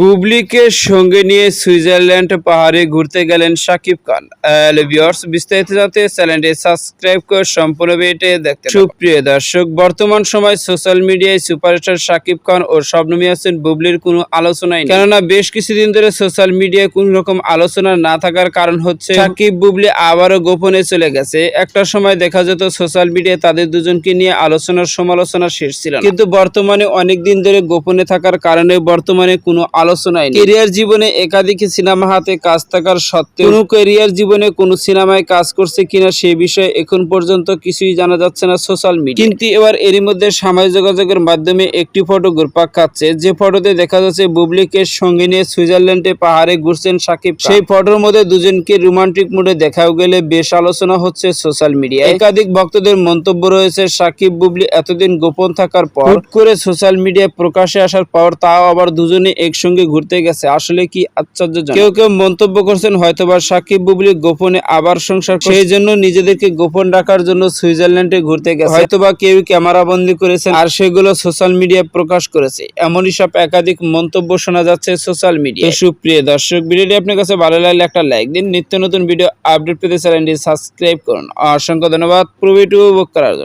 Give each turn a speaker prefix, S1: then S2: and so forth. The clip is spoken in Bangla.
S1: বুবলিকে সঙ্গে নিয়ে সুইজারল্যান্ড পাহাড়ে ঘুরতে গেলেন শাকিব খান। বিস্তারিত জানতে চ্যানেলটি সাবস্ক্রাইব করে সম্পূর্ণ দেখতে সুপ্রিয় দর্শক, বর্তমান সময় সোশ্যাল মিডিয়ায় সুপারস্টার শাকিব খান ও শবনম ইয়াসিন বুবলির কোনো আলোচনাই নেই। কেননা, বেশ কিছুদিন ধরে সোশ্যাল মিডিয়ায় কোনো রকম আলোচনা না থাকার কারণ হচ্ছে শাকিব বুবলি আবারও গোপনে চলে গেছে। একটা সময় দেখা যেত সোশ্যাল মিডিয়ায় তাদের দুজনকে নিয়ে আলোচনার সমালোচনা শেষ ছিল কিন্তু বর্তমানে অনেক দিন ধরে গোপনে থাকার কারণে বর্তমানে কোনো আলোচনাই নেই। কেরিয়ার জীবনে একাধিক সিনেমা হাতে কাজ থাকার সত্ত্বেও কোনো ক্যারিয়ার জীবনে কোনো সিনেমায় কাজ করছে কিনা সে বিষয়ে এখন পর্যন্ত কিছুই জানা যাচ্ছে না সোশ্যাল মিডিয়া কিন্তু এবার এরই মধ্যে সামাজিক যোগাযোগের মাধ্যমে একটি ফটো ঘুরপাক খাচ্ছে। যে ফটোতে দেখা যাচ্ছে বুবলিকে সঙ্গে নিয়ে সুইজারল্যান্ডে পাহাড়ে ঘুরছেন সাকিব সেই ফটোর মধ্যে দুজনকে রোমান্টিক মুডে দেখাও গেলে বেশ আলোচনা হচ্ছে সোশ্যাল মিডিয়া একাধিক ভক্তদের মন্তব্য রয়েছে সাকিব বুবলি এতদিন গোপন থাকার পর করে সোশ্যাল মিডিয়ায় প্রকাশে আসার পর তাও আবার দুজনে একসঙ্গে ঘুরতে গেছে। আসলে কি আশ্চর্যজনক। কেউ কেউ মন্তব্য করছেন হয়তোবা সাকিব বুবলি গোপনে আবার সংসার সেই জন্য নিজেদেরকে গোপন রাখার জন্য সুইজারল্যান্ডে ঘুরতে গেছে। হয়তোবা কেউ ক্যামেরা বন্দি করেছেন। আর সেগুলো সোশ্যাল মিডিয়ায় প্রকাশ করেছে। এমনই সব একাধিক মন্তব্য শোনা যাচ্ছে সোশ্যাল মিডিয়া সুপ্রিয় দর্শক ভিডিওটি আপনার কাছে ভালো লাগলে একটা লাইক দিন। নিত্য নতুন ভিডিও আপডেট পেতে চ্যানেলটি সাবস্ক্রাইব করুন। অসংখ্য ধন্যবাদ। পুরো ভিডিও উপভোগ করার জন্য।